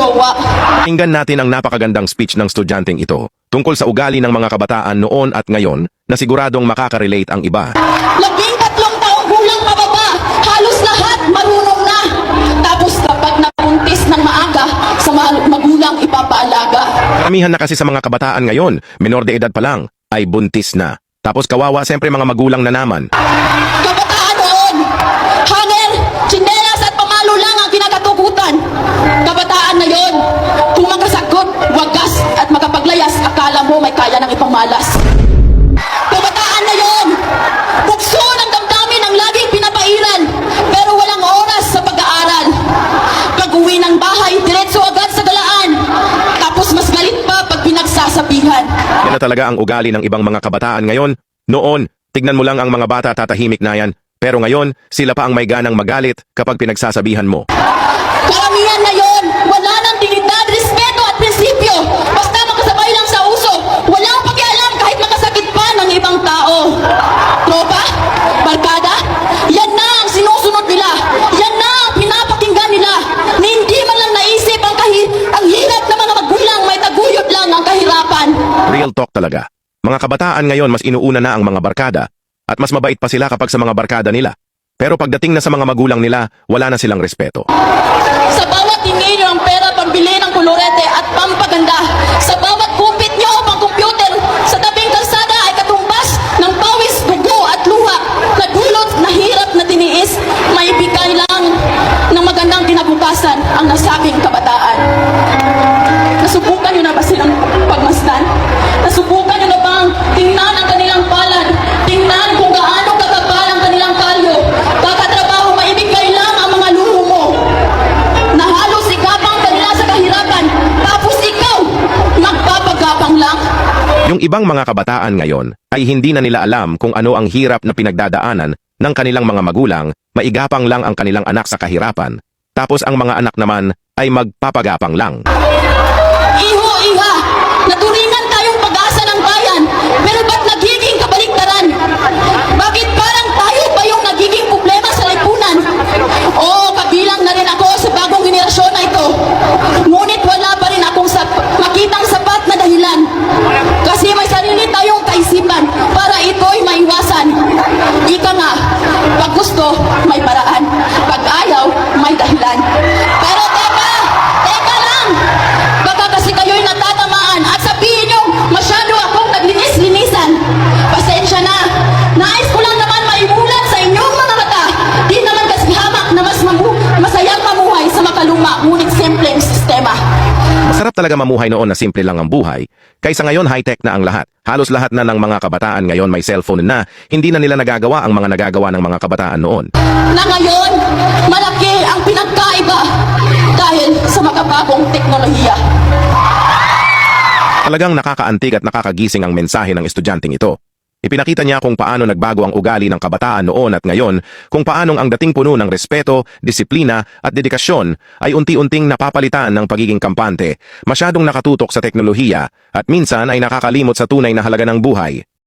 Pakinggan natin ang napakagandang speech ng estudyanteng ito tungkol sa ugali ng mga kabataan noon at ngayon na siguradong makaka-relate ang iba. Labing tatlong taong gulang pababa, halos lahat marunong na. Tapos kapag napuntis ng maaga, sa ma- magulang ipapaalaga. Karamihan na kasi sa mga kabataan ngayon, menor de edad pa lang, ay buntis na. Tapos kawawa siyempre mga magulang na naman. Kabataan akala mo may kaya ng ipamalas. Kabataan na yon, bukso ng damdamin ang laging pinapairan, pero walang oras sa pag-aaral. Pag-uwi ng bahay, diretso agad sa galaan. Tapos mas galit pa pag pinagsasabihan. Yan na talaga ang ugali ng ibang mga kabataan ngayon. Noon, tignan mo lang ang mga bata tatahimik na yan. Pero ngayon, sila pa ang may ganang magalit kapag pinagsasabihan mo. Karamihan na yon, wala nang dignidad, respeto Real talk talaga. Mga kabataan ngayon mas inuuna na ang mga barkada at mas mabait pa sila kapag sa mga barkada nila. Pero pagdating na sa mga magulang nila, wala na silang respeto. Sa bawat tingin nyo ng pera pambili ng kolorete at pampaganda, sa bawat kupit nyo o pang-computer, sa tabing kalsada ay katumbas ng pawis, dugo at luha na dulot na hirap na tiniis, may bigay lang ng magandang kinabukasan ang nasabing kabataan. Yung ibang mga kabataan ngayon ay hindi na nila alam kung ano ang hirap na pinagdadaanan ng kanilang mga magulang, maigapang lang ang kanilang anak sa kahirapan. Tapos ang mga anak naman ay magpapagapang lang. Iho, iha, naturingan may paraan. Masarap talaga mamuhay noon na simple lang ang buhay, kaysa ngayon high-tech na ang lahat. Halos lahat na ng mga kabataan ngayon may cellphone na, hindi na nila nagagawa ang mga nagagawa ng mga kabataan noon. Na ngayon, malaki ang pinagkaiba dahil sa makabagong teknolohiya. Talagang nakakaantig at nakakagising ang mensahe ng estudyanteng ito. Ipinakita niya kung paano nagbago ang ugali ng kabataan noon at ngayon, kung paanong ang dating puno ng respeto, disiplina at dedikasyon ay unti-unting napapalitan ng pagiging kampante, masyadong nakatutok sa teknolohiya at minsan ay nakakalimot sa tunay na halaga ng buhay.